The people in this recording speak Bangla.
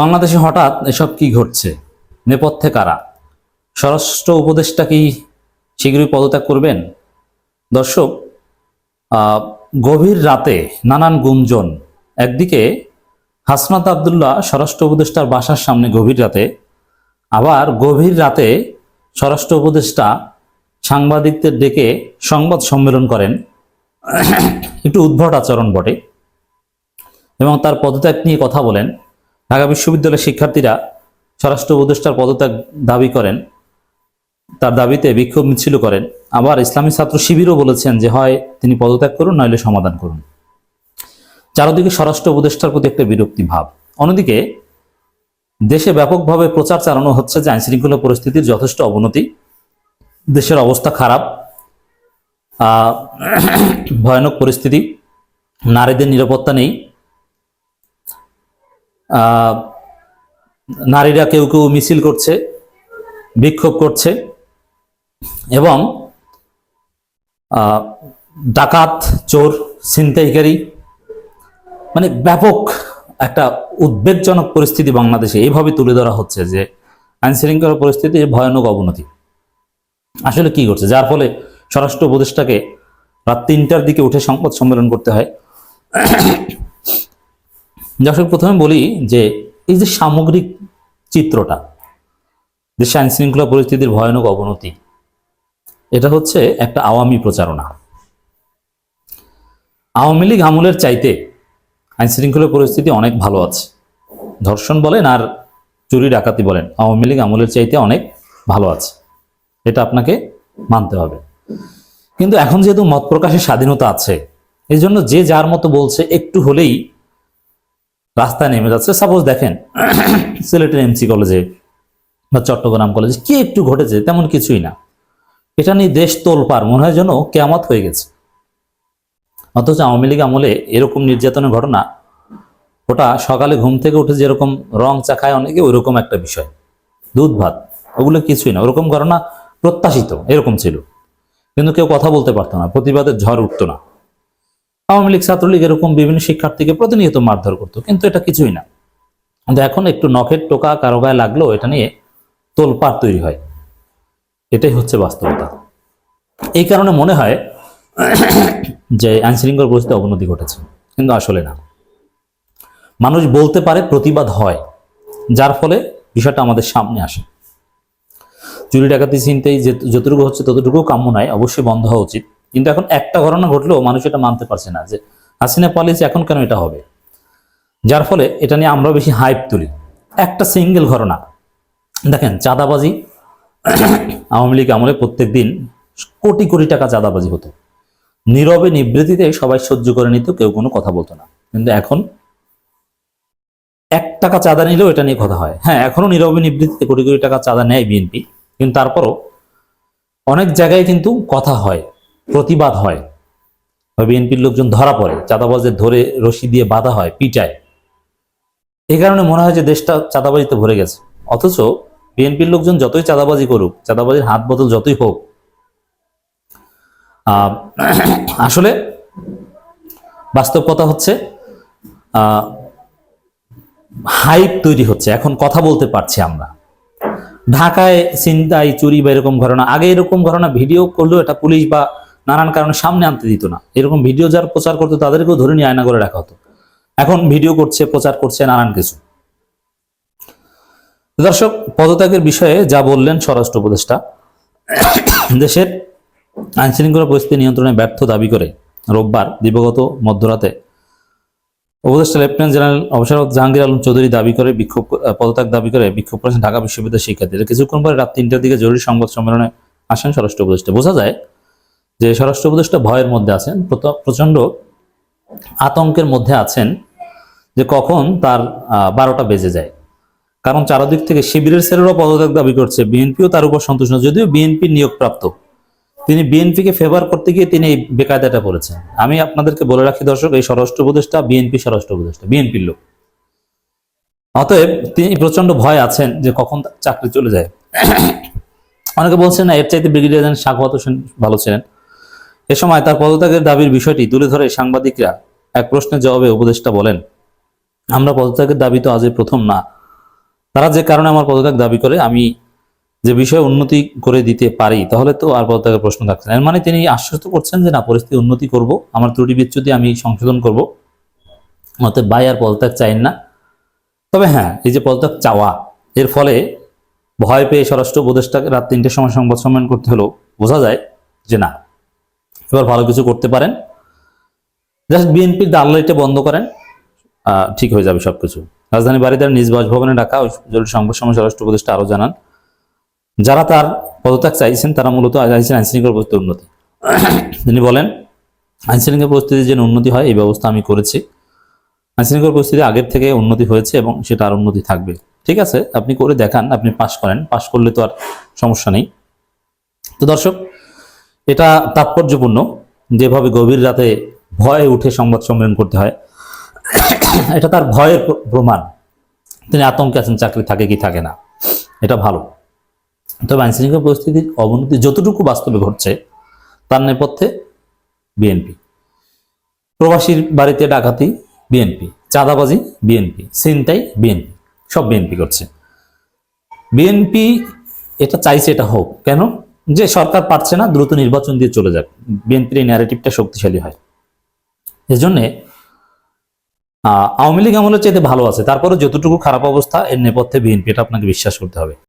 বাংলাদেশে হঠাৎ এসব কি ঘটছে? নেপথ্যে কারা? স্বরাষ্ট্র উপদেষ্টা কি শীঘ্রই পদত্যাগ করবেন? দর্শক গভীর রাতে নানান গুঞ্জন। একদিকে হাসনাত আবদুল্লাহ স্বরাষ্ট্র উপদেষ্টার বাসার সামনে গভীর রাতে, আবার গভীর রাতে স্বরাষ্ট্র উপদেষ্টা সাংবাদিকদের ডেকে সংবাদ সম্মেলন করেন। একটু উদ্ভট আচরণ বটে এবং তার পদত্যাগ নিয়ে কথা বলেন। ঢাকা বিশ্ববিদ্যালয়ের শিক্ষার্থীরা স্বরাষ্ট্র উপদেষ্টার পদত্যাগ দাবি করেন। তার দাবিতে বিক্ষোভ মিছিল করেন। আবার ইসলামী ছাত্র শিবিরও বলেছেন যে, হয় তিনি পদত্যাগ করুন নইলে সমাধান করুন। চারদিকে স্বরাষ্ট্র উপদেষ্টার প্রতি একটা বিরক্তি ভাব। অন্যদিকে, দেশে ব্যাপকভাবে প্রচার চালানো হচ্ছে যে আইনশৃঙ্খলা পরিস্থিতির যথেষ্ট অবনতি। দেশের অবস্থা খারাপ। ভয়ানক পরিস্থিতি। নারীদের নিরাপত্তা নেই। নারীরা কেউ কেউ মিছিল করছে, বিক্ষোভ করছে এবং ডাকাত, চোর, ছিনতাইকারী মানে ব্যাপক একটা উদ্বেগজনক পরিস্থিতি বাংলাদেশে এইভাবে তুলে ধরা হচ্ছে যে আইন শৃঙ্খলা পরিস্থিতির ভয়ানক অবনতি। আসলে কি ঘটছে? যার ফলে স্বরাষ্ট্র উপদেষ্টাকে রাত তিনটার দিকে উঠে সংবাদ সম্মেলন করতে হয়। দর্শক প্রথমে বলি যে এই যে সামগ্রিক চিত্রটা দেশে আইন শৃঙ্খলা পরিস্থিতির ভয়ানক অবনতি, এটা হচ্ছে একটা আওয়ামী প্রচারণা। আওয়ামী লীগ আমলের চাইতে আইন শৃঙ্খলা পরিস্থিতি অনেক ভালো আছে। ধর্ষণ বলেন আর চুরি ডাকাতি বলেন, আওয়ামী লীগ আমলের চাইতে অনেক ভালো আছে। এটা আপনাকে মানতে হবে। কিন্তু এখন যেহেতু মত প্রকাশের স্বাধীনতা আছে এই জন্য যে যার মতো বলছে, একটু হলেই রাস্তায় নেমে যাচ্ছে। সাপোজ দেখেন, সিলেটের এমসি কলেজে বা চট্টগ্রাম কলেজে কি একটু ঘটেছে তেমন কিছুই না। এটা নিয়ে দেশ তোলপার মনে হয় যেন কেয়ামত হয়ে গেছে। অথচ আওয়ামী লীগ আমলে এরকম নির্যাতনের ঘটনা, ওটা সকালে ঘুম থেকে উঠে যেরকম রং চা খায় অনেকে, ওইরকম একটা বিষয়। দুধ, ভাত, ওগুলো কিছুই না। ওরকম ঘটনা প্রত্যাশিত, এরকম ছিল। কিন্তু কেউ কথা বলতে পারতো না, প্রতিবাদের ঝড় উঠতো না। আওয়ামী লীগ ছাত্রলীগ এরকম বিভিন্ন শিক্ষার্থীকে প্রতিনিয়ত মারধর করতো, কিন্তু এটা কিছুই না। কিন্তু এখন একটু নখের টোকা কারও গায়ে লাগল, এটা নিয়ে তোলপাড় তৈরি হয়। এটাই হচ্ছে বাস্তবতা। এই কারণে মনে হয় যে আইনশৃঙ্খলা পরিস্থিতি অবনতি ঘটেছে, কিন্তু আসলে না। মানুষ বলতে পারে প্রতিবাদ হয়, যার ফলে বিষয়টা আমাদের সামনে আসে। চুরি ডাকাতি চিনতেই যে যতটুকু হচ্ছে ততটুকু কাম্য নয়, অবশ্যই বন্ধ হওয়া উচিত। কিন্তু এখন একটা ঘটনা ঘটলেও মানুষ এটা মানতে পারছে না যে হাসিনা পলিসি এখন কেন এটা হবে? যার ফলে এটা নিয়ে আমরা বেশি হাইপ তুলি। একটা সিঙ্গেল ঘটনা। দেখেন, চাঁদাবাজি আওয়ামী লীগ আমলে প্রত্যেক দিন কোটি কোটি টাকা চাঁদাবাজি হতো। নীরবে নিবৃত্তিতে সবাই সহ্য করে নিত, কেউ কোনো কথা বলতো না। কিন্তু এখন এক টাকা চাঁদা নিলেও এটা নিয়ে কথা হয়। হ্যাঁ এখনও নীরবে নিবৃত্তিতে কোটি কোটি টাকা চাঁদা নেয় বিএনপি, কিন্তু তারপরও অনেক জায়গায় কিন্তু কথা হয়। প্রতিবাদ হয়। বিএনপির লোকজন ধরা পড়ে চাঁদাবাজের ধরে রশি দিয়ে বাধা হয়, পিটায়। এই কারণে মনে হয় যে দেশটা চাঁদাবাজিতে ভরে গেছে। অথচ বিএনপির লোকজন যতই চাঁদাবাজি করুক, চাঁদাবাজির হাত বদল যতই হোক আসলে বাস্তব কথা হচ্ছে হাইপ তৈরি হচ্ছে। এখন কথা বলতে পারছি আমরা। ঢাকায় চিন্তায় চুরি বা এরকম ঘটনা, আগে এরকম ঘটনা, ভিডিও করলেও এটা পুলিশ বা নানান কারণে সামনে আনতে দিত না। এরকম ভিডিও যারা প্রচার করতো, তাদেরকেও ধরে নিয়ে আয়না করে রাখা হতো। এখন ভিডিও করছে, প্রচার করছে, নানান কিছু। দর্শক, পদত্যাগের বিষয়ে যা বললেন স্বরাষ্ট্র উপদেষ্টা, দেশের আইন শৃঙ্খলা পরিস্থিতি নিয়ন্ত্রণে ব্যর্থ দাবি করে রোববার, দিবগত মধ্যরাতে উপদেষ্টা লেফটেন্যান্ট জেনারেল অবসরত জাহাঙ্গীর আলম চৌধুরী দাবি করে বিক্ষোভ, পদত্যাগ দাবি করে বিক্ষোভ করেছেন ঢাকা বিশ্ববিদ্যালয়ের শিক্ষার্থীরা কিছুক্ষণ পরে রাত তিনটার দিকে জরুরি সংবাদ সম্মেলনে আসেন স্বরাষ্ট্র উপদেষ্টা। বোঝা যায় যে স্বরাষ্ট্র উপদেষ্টা ভয়ের মধ্যে আছেন প্রচণ্ড আতঙ্কের মধ্যে আছেন যে কখন তার বারোটা বেজে যায়। কারণ চারদিক থেকে শিবিরের সেলেরও পদত্যাগ দাবি করছে, বিএনপিও তার উপর সন্তুষ্ট। যদিও বিএনপি নিয়োগপ্রাপ্ত। তিনি বিএনপিকে ফেভার করতে গিয়ে তিনি এই বেকায়দাটা পড়েছেন আমি আপনাদেরকে বলে রাখি, দর্শক, এই স্বরাষ্ট্র উপদেষ্টা বিএনপি স্বরাষ্ট্র উপদেষ্টা, বিএনপির লোক। অতএব তিনি প্রচণ্ড ভয় আছেন যে কখন চাকরি চলে যায়। অনেকে বলছেন না, এর চাইতে ব্রিগেডিয়ার জেনারেল শাকওয়াত হোসেন ভালো ছিলেন। এ সময় তার পদত্যাগের দাবির বিষয়টি তুলে ধরে সাংবাদিকরা। এক প্রশ্নের জবাবে উপদেষ্টা বলেন, আমরা পদত্যাগের দাবি তো আজই প্রথম না। তারা যে কারণে আমার পদত্যাগ দাবি করে, আমি যে বিষয়ে উন্নতি করে দিতে পারি, তাহলে তো আর পদত্যাগের প্রশ্ন থাকছে না। মানে তিনি আশ্বস্ত করছেন যে, না, পরিস্থিতি উন্নতি করব, আমার ত্রুটি বিচ্যুতি আমি সংশোধন করব। অতএব ভাই আর পদত্যাগ চাইন না। তবে হ্যাঁ এই যে পদত্যাগ চাওয়া, এর ফলে ভয় পেয়ে স্বরাষ্ট্র উপদেষ্টাকে রাত তিনটের সময় সংবাদ সম্মেলন করতে হলেও বোঝা যায় যে, না এবার ভালো কিছু করতে পারেন। জাস্ট বিএনপির দালালিটা বন্ধ করেন। ঠিক হয়ে যাবে সবকিছু। রাজধানী বাড়িতে নিজ বাসভবনে ডাকা সংবাদ সময় স্বরাষ্ট্র উপদেষ্টা আরও জানান, যারা তার পদত্যাগ চাইছেন, তারা মূলত চাইছেন আইনশৃঙ্খলা পরিস্থিতির উন্নতি। তিনি বলেন, আইনশৃঙ্খলা পরিস্থিতির যেন উন্নতি হয়, এই ব্যবস্থা আমি করেছি। আইনশৃঙ্খলা পরিস্থিতি আগের থেকে উন্নতি হয়েছে এবং সেটা আর উন্নতি থাকবে। ঠিক আছে, আপনি করে দেখান, আপনি পাশ করেন। পাশ করলে তো আর সমস্যা নেই। তো দর্শক এটা তাৎপর্যপূর্ণ, যেভাবে গভীর রাতে ভয়ে উঠে সংবাদ সম্মেলন করতে হয়। এটা তার ভয়ের প্রমাণ। তিনি আতঙ্কে আছেন, চাকরি থাকে কি থাকে না। এটা ভালো। তবে আইনশৃঙ্খলা পরিস্থিতির অবনতি যতটুকু বাস্তবে ঘটছে, তার নেপথ্যে বিএনপি। প্রবাসীর বাড়িতে ডাকাতি, বিএনপি। চাঁদাবাজি, বিএনপি। ছিনতাই, বিএনপি। সব বিএনপি করছে। বিএনপি এটা চাইছে এটা হোক। কেন? যে সরকার পারছে না দ্রুত নির্বাচন দিয়ে চলে যাক। বিএনপির এই ন্যারেটিভটা শক্তিশালী হয়। এজন্যে আহ, আওয়ামী লীগ আমলের চাইতে ভালো আছে। তারপরে যতটুকু খারাপ অবস্থা এর নেপথ্যে বিএনপি এটা আপনাকে বিশ্বাস করতে হবে।